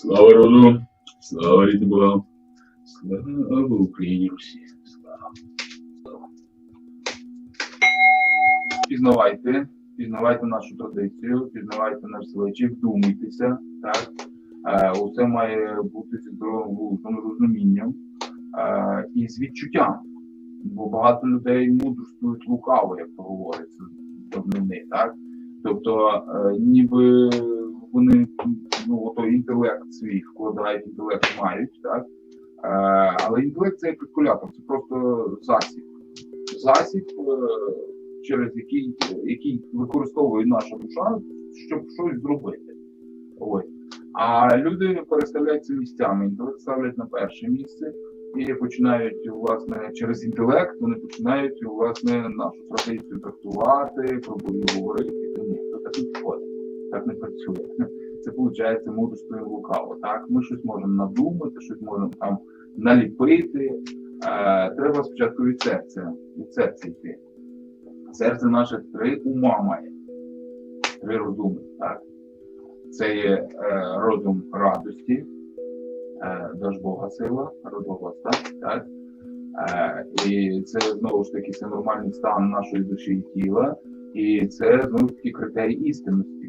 Слава роду, слава рідним Богам, слава Україні Русі. Слава. Пізнавайте, пізнавайте нашу традицію, пізнавайте наш звичай, вдумайтеся, так? Е, усе має бути зі здоровим розумінням е, і з відчуттям. Бо багато людей мудрствують лукаво, як то говориться, з давнини, так? Тобто, е, ніби вони інтелект свій вкладають, інтелект мають, так? Е, але інтелект це як калькулятор, це просто засіб. Засіб, е, через який, який використовує наша душа, щоб щось зробити. Ось. А люди переставляються місцями. Інтелект ставлять на перше місце і починають власне через інтелект, вони починають власне нашу традицію трактувати, пробують говорити. Та ні, то так не підходить, так не працює. Це виходить і лукаво. Так, ми щось можемо надумати, щось можемо там наліпити. Е, треба спочатку від серця, від серця йти. Серце наше три ума має, три розуми. Так? Це є е, розум радості, е, Бога сила, родовоста, так? Е, і це знову ж таки це нормальний стан нашої душі і тіла, і це знову ж таки критерій істинності.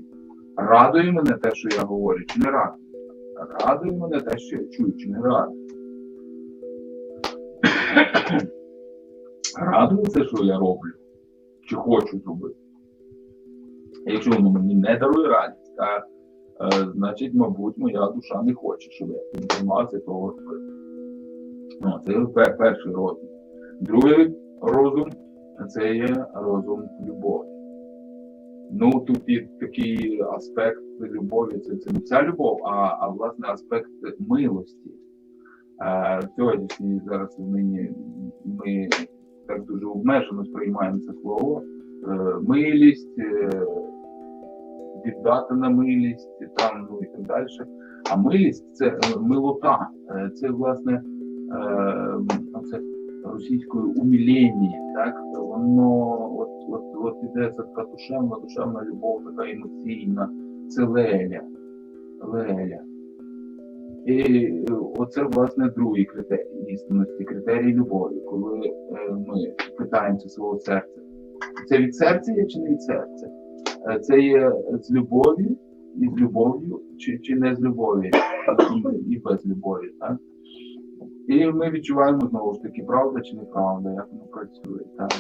Радує мене те, що я говорю, чи не радує? Радує мене те, що я чую, чи не радує? Радує це, що я роблю, чи хочу зробити. Якщо воно мені не дарує радість, так, е, значить, мабуть, моя душа не хоче, щоб я займався того робити. Ну, це перший розум. Другий розум це є розум любові. Ну, тут є такий аспект любові, це, це не вся любов, а, а власне аспект милості. Е, сьогоднішній зараз нині ми так дуже обмежено сприймаємо це слово. Е, милість, е, віддати на милість, там, ну і так далі. А милість це е, милота, Е, це власне це російською умілення, так? Воно от, от, іде це така душевна, душевна любов, така емоційна, це леля. Леля. І е, оце, власне, другий критерій істинності, критерій любові, коли е, ми питаємося свого серця. Це від серця є чи не від серця? Е, Це є з любові і з любов'ю, чи, чи не з любові, і, і без любові. Так? І ми відчуваємо знову ж таки, правда чи неправда, як воно працює, так?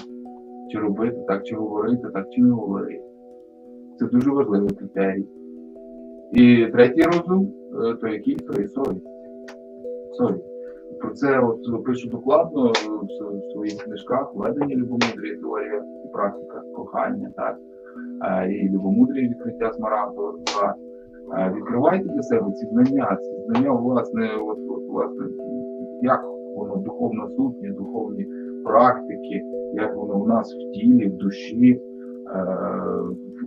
Чи робити так, чи говорити так, чи не говорити. Це дуже важливий критерій. І третій розум, е, то який то є совість. Совість. Про це от пишу докладно в своїх книжках «Введення любомудрі, теорія і практика кохання, так? Е, і любомудрі відкриття смарагдового. Е, Відкривайте для себе ці знання, ці знання, власне, от, от, власне, як воно духовна сутність, духовні практики, як воно у нас в тілі, в душі, е,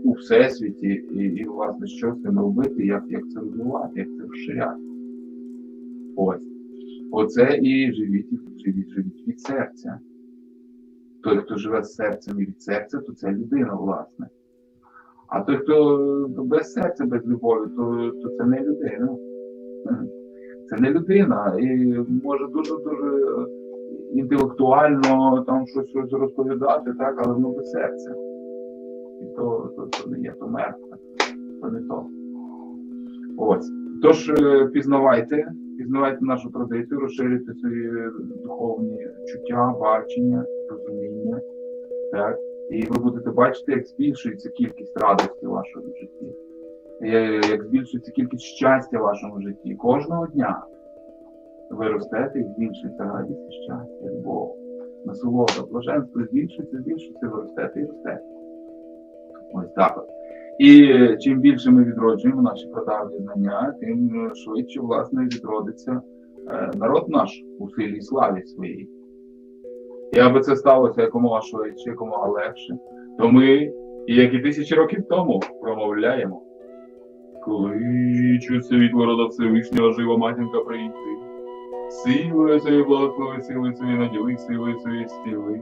у всесвіті, і, і власне, що з цим робити, як, як це розвивати, як це розширяти. Ось. Оце і живіть, живіть, живіть від серця. Той, хто живе з серцем і від серця, то це людина, власне. А той, хто без серця, без любові, то, то це не людина. Це не людина. І може дуже-дуже інтелектуально там щось, щось розповідати, так, але воно без серця. І то, то, то не є, то мертве. То не то. Ось. Тож е, пізнавайте, пізнавайте нашу традицію, розширюйте свої духовні чуття, бачення, розуміння. Так? І ви будете бачити, як збільшується кількість радості в вашому житті, е, як збільшується кількість щастя в вашому житті. Кожного дня ви ростете і збільшується радість, і щастя, любов, насолода, блаженство збільшується, збільшується, ви ростете і ростете. Ось так. І чим більше ми відроджуємо наші прадавні знання, тим швидше, власне, відродиться е, народ наш у силі і славі своїй. І аби це сталося якомога швидше, якомога легше, то ми, як і тисячі років тому, промовляємо. Кличу світло рода Всевишнього жива матінка прийти. Силою своєю благослови, силою своєю наділи, силою своєю стіли.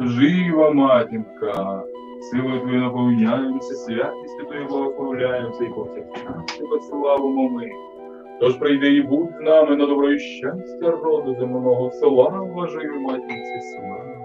Жива матінка, силою Твою наповняємося, святістю Твою благословляємося і повсякчас тебе славимо ми. Тож прийди і будь з нами на добро і щастя роду земного слава живі матінці слава.